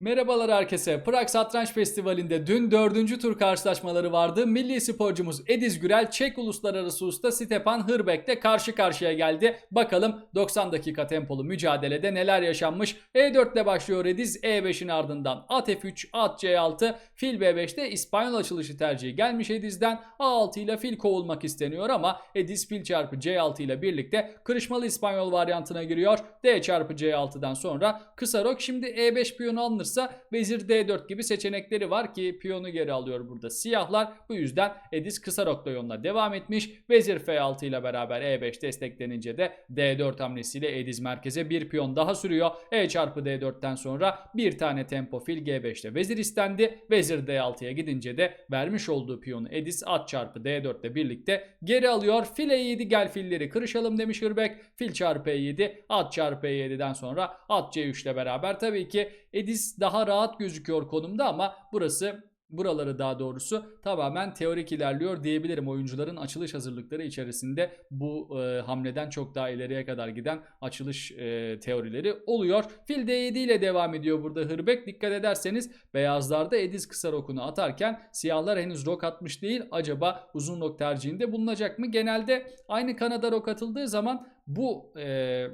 Merhabalar herkese. Prag Satranç Festivali'nde dün dördüncü tur karşılaşmaları vardı. Milli sporcumuz Ediz Gürel, Çek Uluslararası Usta Stepan Hırbek'le karşı karşıya geldi. Bakalım 90 dakika tempolu mücadelede neler yaşanmış. E4 ile başlıyor Ediz. E5'in ardından at F3, at C6, fil B5'te İspanyol açılışı tercihi gelmiş Ediz'den. A6 ile fil kovulmak isteniyor ama Ediz fil çarpı C6 ile birlikte kırışmalı İspanyol varyantına giriyor. D çarpı C6'dan sonra kısa rok. Şimdi E5 piyonu alınırsa vezir D4 gibi seçenekleri var ki piyonu geri alıyor burada siyahlar. Bu yüzden Edis kısa rokla yoluna devam etmiş. Vezir F6 ile beraber E5 desteklenince de D4 hamlesiyle Ediz merkeze bir piyon daha sürüyor. E çarpı D4'ten sonra bir tane tempo fil G5'te vezir istendi. Vezir D6'ya gidince de vermiş olduğu piyonu Edis at çarpı D4 ile birlikte geri alıyor. Fil E7 gel filleri kırışalım demiş Hırbek. Fil çarpı E7 at çarpı E7'den sonra at C3 ile beraber tabii ki Edis daha rahat gözüküyor konumda ama burası buraları daha doğrusu tamamen teorik ilerliyor diyebilirim. Oyuncuların açılış hazırlıkları içerisinde bu e, hamleden çok daha ileriye kadar giden açılış e, teorileri oluyor. Fil D7 ile devam ediyor burada Hırbek. Dikkat ederseniz beyazlarda Ediz kısa rokunu atarken siyahlar henüz rok atmış değil. Acaba uzun rok tercihinde bulunacak mı? Genelde aynı kanada rok atıldığı zaman bu e,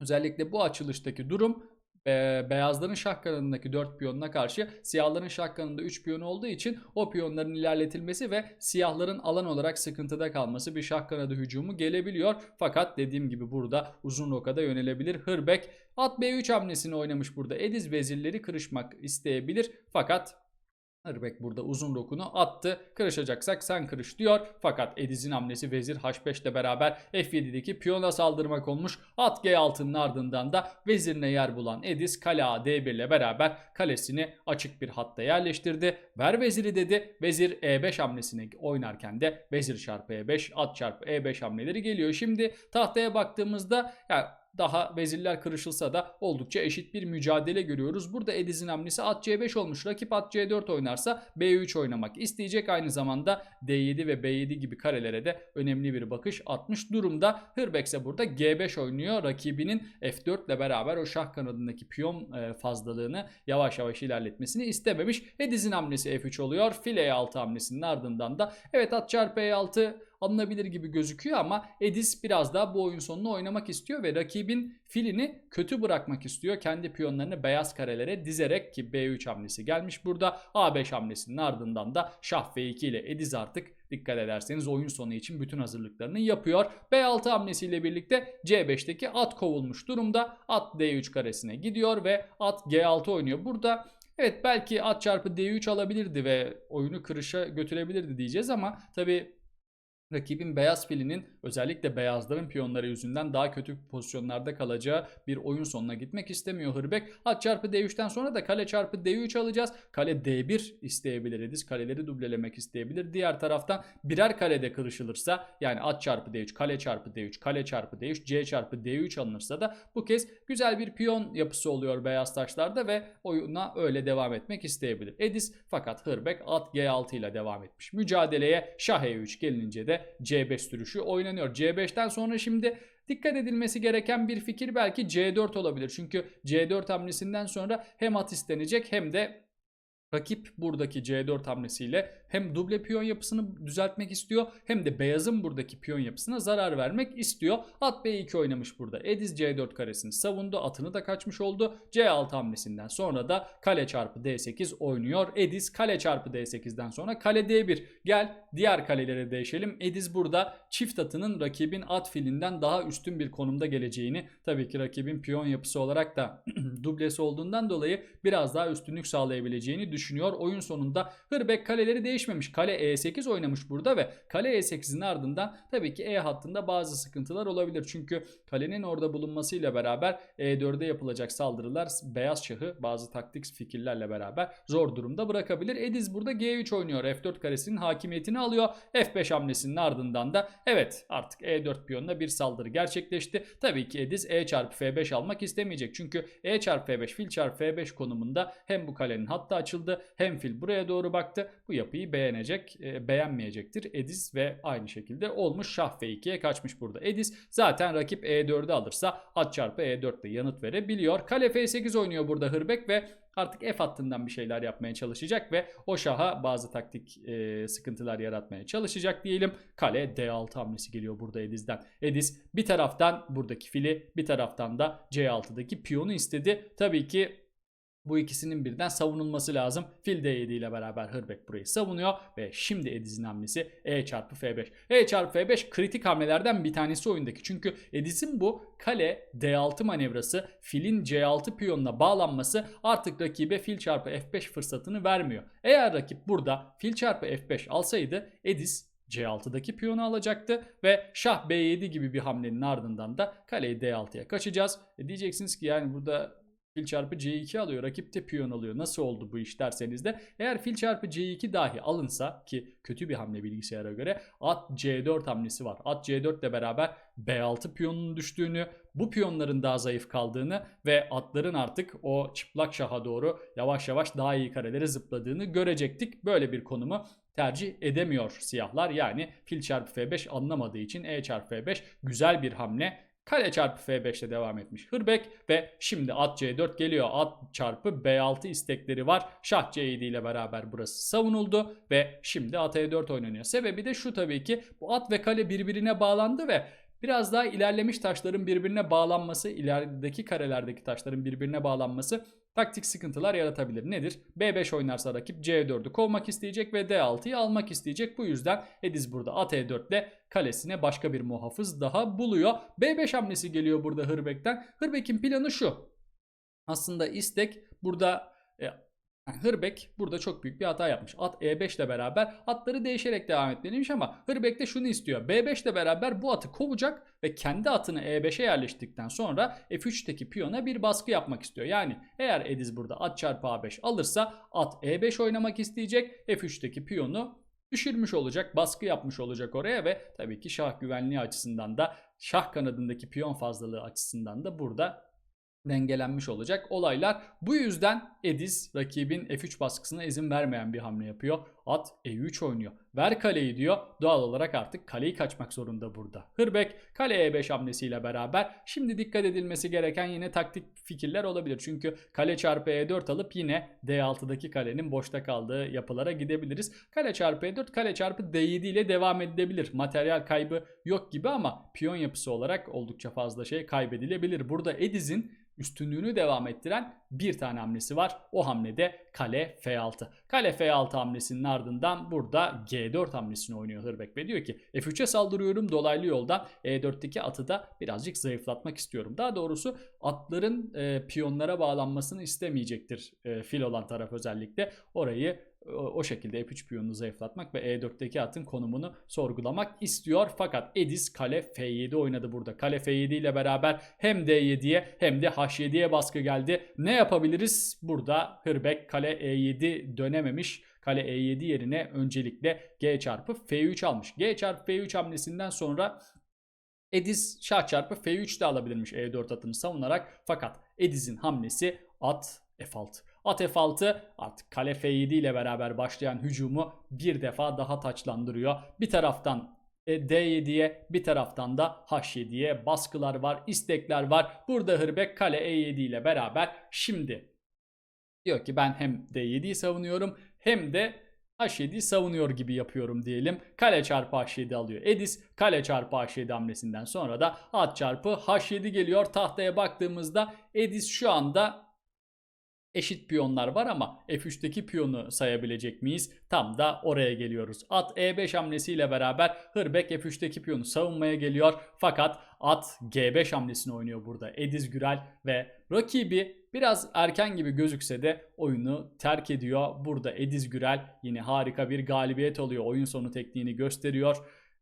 özellikle bu açılıştaki durum e, beyazların şah kanadındaki 4 piyonuna karşı siyahların şah kanadında 3 piyonu olduğu için o piyonların ilerletilmesi ve siyahların alan olarak sıkıntıda kalması bir şah kanadı hücumu gelebiliyor. Fakat dediğim gibi burada uzun rokada yönelebilir. Hırbek at B3 hamlesini oynamış burada. Ediz vezirleri kırışmak isteyebilir. Fakat Hırbek burada uzun rokunu attı. Kırışacaksak sen kırış diyor. Fakat Ediz'in hamlesi vezir H5 ile beraber F7'deki piyona saldırmak olmuş. At G6'nın ardından da vezirine yer bulan Ediz kale A D1 ile beraber kalesini açık bir hatta yerleştirdi. Ver veziri dedi. Vezir E5 hamlesini oynarken de vezir çarpı E5 at çarpı E5 hamleleri geliyor. Şimdi tahtaya baktığımızda ya daha vezirler kırışılsa da oldukça eşit bir mücadele görüyoruz. Burada Ediz'in hamlesi at C5 olmuş. Rakip at C4 oynarsa B3 oynamak isteyecek. Aynı zamanda D7 ve B7 gibi karelere de önemli bir bakış atmış durumda. Hırbek ise burada G5 oynuyor. Rakibinin F4 ile beraber o şah kanadındaki piyon e, fazlalığını yavaş yavaş ilerletmesini istememiş. Ediz'in hamlesi F3 oluyor. Fil E6 hamlesinin ardından da evet at çarpı E6 alınabilir gibi gözüküyor ama Edis biraz daha bu oyun sonunu oynamak istiyor ve rakibin filini kötü bırakmak istiyor. Kendi piyonlarını beyaz karelere dizerek ki B3 hamlesi gelmiş burada. A5 hamlesinin ardından da şah F2 ile Ediz artık dikkat ederseniz oyun sonu için bütün hazırlıklarını yapıyor. B6 hamlesiyle birlikte C5'teki at kovulmuş durumda. At D3 karesine gidiyor ve at G6 oynuyor. Burada evet belki at çarpı D3 alabilirdi ve oyunu kırışa götürebilirdi diyeceğiz ama tabi rakibin beyaz filinin özellikle beyazların piyonları yüzünden daha kötü pozisyonlarda kalacağı bir oyun sonuna gitmek istemiyor Hırbek. At çarpı D3'ten sonra da kale çarpı D3 alacağız. Kale D1 isteyebilir Ediz. Kaleleri dublelemek isteyebilir. Diğer taraftan birer kalede kırışılırsa yani at çarpı D3, kale çarpı D3, kale çarpı D3, C çarpı D3 alınırsa da bu kez güzel bir piyon yapısı oluyor beyaz taşlarda ve oyuna öyle devam etmek isteyebilir. Ediz fakat Hırbek at G6 ile devam etmiş. Mücadeleye şah E3 gelince de C5 sürüşü oynanıyor. C5'ten sonra şimdi dikkat edilmesi gereken bir fikir belki C4 olabilir. Çünkü C4 hamlesinden sonra hem at istenecek hem de Rakip buradaki C4 hamlesiyle hem duble piyon yapısını düzeltmek istiyor hem de beyazın buradaki piyon yapısına zarar vermek istiyor. At B2 oynamış burada. Ediz C4 karesini savundu. Atını da kaçmış oldu. C6 hamlesinden sonra da kale çarpı D8 oynuyor. Ediz kale çarpı D8'den sonra kale D1. Gel diğer kalelere değişelim. Ediz burada çift atının rakibin at filinden daha üstün bir konumda geleceğini tabii ki rakibin piyon yapısı olarak da dublesi olduğundan dolayı biraz daha üstünlük sağlayabileceğini düşünüyor. Oyun sonunda Hırbek kaleleri değişmemiş. Kale E8 oynamış burada ve kale E8'in ardından tabii ki E hattında bazı sıkıntılar olabilir. Çünkü kalenin orada bulunmasıyla beraber E4'e yapılacak saldırılar beyaz şahı bazı taktik fikirlerle beraber zor durumda bırakabilir. Ediz burada G3 oynuyor. F4 karesinin hakimiyetini alıyor. F5 hamlesinin ardından da evet artık E4 piyonuna bir saldırı gerçekleşti. Tabii ki Ediz E çarpı F5 almak istemeyecek. Çünkü E çarpı F5 fil çarpı F5 konumunda hem bu kalenin hattı açıldı. Hem fil buraya doğru baktı. Bu yapıyı beğenecek, e, beğenmeyecektir. Edis ve aynı şekilde olmuş şah f2'ye kaçmış burada. Edis zaten rakip e4'ü alırsa at çarpı e4 ile yanıt verebiliyor. Kale f8 oynuyor burada Hırbek ve artık F hattından bir şeyler yapmaya çalışacak ve o şaha bazı taktik e, sıkıntılar yaratmaya çalışacak diyelim. Kale D6 hamlesi geliyor burada Ediz'den. Ediz bir taraftan buradaki fili bir taraftan da C6'daki piyonu istedi. Tabii ki bu ikisinin birden savunulması lazım. Fil D7 ile beraber Hırbek burayı savunuyor ve şimdi Ediz'in hamlesi E çarpı F5. E çarpı F5 kritik hamlelerden bir tanesi oyundaki. Çünkü Ediz'in bu kale D6 manevrası filin C6 piyonuna bağlanması artık rakibe fil çarpı F5 fırsatını vermiyor. Eğer rakip burada fil çarpı F5 alsaydı Ediz C6'daki piyonu alacaktı ve şah B7 gibi bir hamlenin ardından da kaleyi D6'ya kaçacağız. E diyeceksiniz ki yani burada fil çarpı C2 alıyor. Rakip de piyon alıyor. Nasıl oldu bu iş derseniz de eğer fil çarpı C2 dahi alınsa ki kötü bir hamle bilgisayara göre at C4 hamlesi var. At C4 ile beraber B6 piyonunun düştüğünü, bu piyonların daha zayıf kaldığını ve atların artık o çıplak şaha doğru yavaş yavaş daha iyi karelere zıpladığını görecektik. Böyle bir konumu tercih edemiyor siyahlar. Yani fil çarpı F5 anlamadığı için E çarpı F5 güzel bir hamle. Kale çarpı F5 ile devam etmiş Hırbek ve şimdi at C4 geliyor. At çarpı B6 istekleri var. Şah C7 ile beraber burası savunuldu ve şimdi at E4 oynanıyor. Sebebi de şu tabii ki bu at ve kale birbirine bağlandı ve biraz daha ilerlemiş taşların birbirine bağlanması, ilerideki karelerdeki taşların birbirine bağlanması taktik sıkıntılar yaratabilir. Nedir? B5 oynarsa rakip C4'ü kovmak isteyecek ve D6'yı almak isteyecek. Bu yüzden Ediz burada at E4 ile kalesine başka bir muhafız daha buluyor. B5 hamlesi geliyor burada Hırbek'ten. Hırbek'in planı şu. Aslında istek burada e, Hırbek burada çok büyük bir hata yapmış. At E5 ile beraber atları değişerek devam etmeliymiş ama Hırbek de şunu istiyor. B5 ile beraber bu atı kovacak ve kendi atını E5'e yerleştirdikten sonra F3'teki piyona bir baskı yapmak istiyor. Yani eğer Ediz burada at çarpı A5 alırsa at E5 oynamak isteyecek. F3'teki piyonu düşürmüş olacak, baskı yapmış olacak oraya ve tabii ki şah güvenliği açısından da şah kanadındaki piyon fazlalığı açısından da burada dengelenmiş olacak olaylar. Bu yüzden Ediz rakibin F3 baskısına izin vermeyen bir hamle yapıyor. At E3 oynuyor. Ver kaleyi diyor. Doğal olarak artık kaleyi kaçmak zorunda burada. Hırbek kale E5 hamlesiyle beraber şimdi dikkat edilmesi gereken yine taktik fikirler olabilir. Çünkü kale çarpı E4 alıp yine D6'daki kalenin boşta kaldığı yapılara gidebiliriz. Kale çarpı E4 kale çarpı D7 ile devam edilebilir. Materyal kaybı yok gibi ama piyon yapısı olarak oldukça fazla şey kaybedilebilir. Burada Ediz'in üstünlüğünü devam ettiren bir tane hamlesi var. O hamlede kale F6. Kale F6 hamlesinin ardından burada G4 hamlesini oynuyor Hırbek ve diyor ki F3'e saldırıyorum dolaylı yoldan E4'teki atı da birazcık zayıflatmak istiyorum. Daha doğrusu atların e, piyonlara bağlanmasını istemeyecektir e, fil olan taraf özellikle. Orayı o şekilde F3 piyonunu zayıflatmak ve E4'teki atın konumunu sorgulamak istiyor. Fakat Edis kale F7 oynadı burada. Kale F7 ile beraber hem D7'ye hem de H7'ye baskı geldi. Ne yapabiliriz? Burada Hırbek kale E7 dönememiş. Kale E7 yerine öncelikle G çarpı F3 almış. G çarpı F3 hamlesinden sonra Ediz şah çarpı F3 de alabilirmiş E4 atını savunarak. Fakat Ediz'in hamlesi at F6. At F6 artık kale F7 ile beraber başlayan hücumu bir defa daha taçlandırıyor. Bir taraftan e, D7'ye bir taraftan da H7'ye baskılar var, istekler var. Burada Hırbek kale E7 ile beraber şimdi diyor ki ben hem D7'yi savunuyorum hem de H7'yi savunuyor gibi yapıyorum diyelim. Kale çarpı H7 alıyor Edis. Kale çarpı H7 hamlesinden sonra da at çarpı H7 geliyor. Tahtaya baktığımızda Edis şu anda eşit piyonlar var ama F3'teki piyonu sayabilecek miyiz? Tam da oraya geliyoruz. At E5 hamlesiyle beraber Hırbek F3'teki piyonu savunmaya geliyor. Fakat at G5 hamlesini oynuyor burada Ediz Gürel ve rakibi biraz erken gibi gözükse de oyunu terk ediyor. Burada Ediz Gürel yine harika bir galibiyet alıyor. Oyun sonu tekniğini gösteriyor.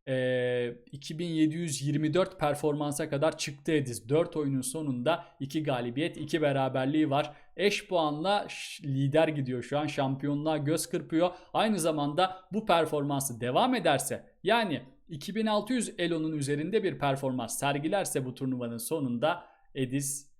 Ee, 2724 performansa kadar çıktı Ediz. 4 oyunun sonunda 2 galibiyet 2 beraberliği var. Eş puanla lider gidiyor şu an şampiyonluğa göz kırpıyor. Aynı zamanda bu performansı devam ederse yani 2600 Elo'nun üzerinde bir performans sergilerse bu turnuvanın sonunda Ediz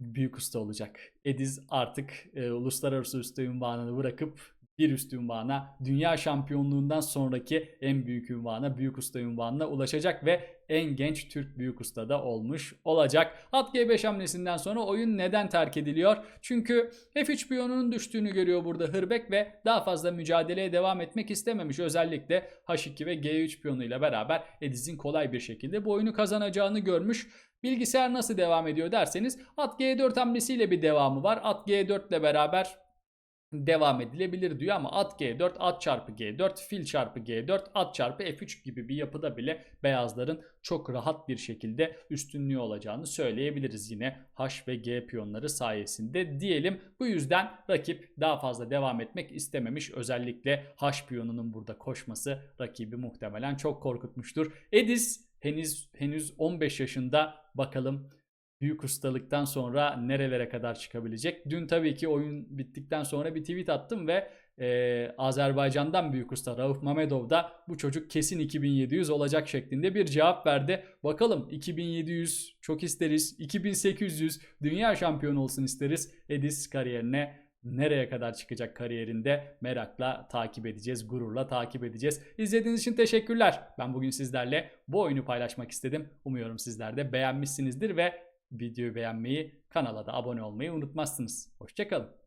büyük usta olacak. Ediz artık e, uluslararası usta ünvanını bırakıp bir üst ünvana, dünya şampiyonluğundan sonraki en büyük ünvana, büyük usta ünvanına ulaşacak ve en genç Türk büyük usta da olmuş olacak. At G5 hamlesinden sonra oyun neden terk ediliyor? Çünkü F3 piyonunun düştüğünü görüyor burada Hırbek ve daha fazla mücadeleye devam etmek istememiş. Özellikle H2 ve G3 piyonuyla beraber Ediz'in kolay bir şekilde bu oyunu kazanacağını görmüş. Bilgisayar nasıl devam ediyor derseniz at G4 hamlesiyle bir devamı var. At G4 ile beraber devam edilebilir diyor ama at G4, at çarpı G4, fil çarpı G4, at çarpı F3 gibi bir yapıda bile beyazların çok rahat bir şekilde üstünlüğü olacağını söyleyebiliriz yine H ve G piyonları sayesinde diyelim. Bu yüzden rakip daha fazla devam etmek istememiş. Özellikle H piyonunun burada koşması rakibi muhtemelen çok korkutmuştur. Edis henüz henüz 15 yaşında bakalım büyük ustalıktan sonra nerelere kadar çıkabilecek? Dün tabii ki oyun bittikten sonra bir tweet attım ve e, Azerbaycan'dan büyük usta Rauf Mamedov da bu çocuk kesin 2700 olacak şeklinde bir cevap verdi. Bakalım 2700 çok isteriz. 2800 dünya şampiyonu olsun isteriz. Edis kariyerine nereye kadar çıkacak kariyerinde merakla takip edeceğiz, gururla takip edeceğiz. İzlediğiniz için teşekkürler. Ben bugün sizlerle bu oyunu paylaşmak istedim. Umuyorum sizler de beğenmişsinizdir ve videoyu beğenmeyi, kanala da abone olmayı unutmazsınız. Hoşçakalın.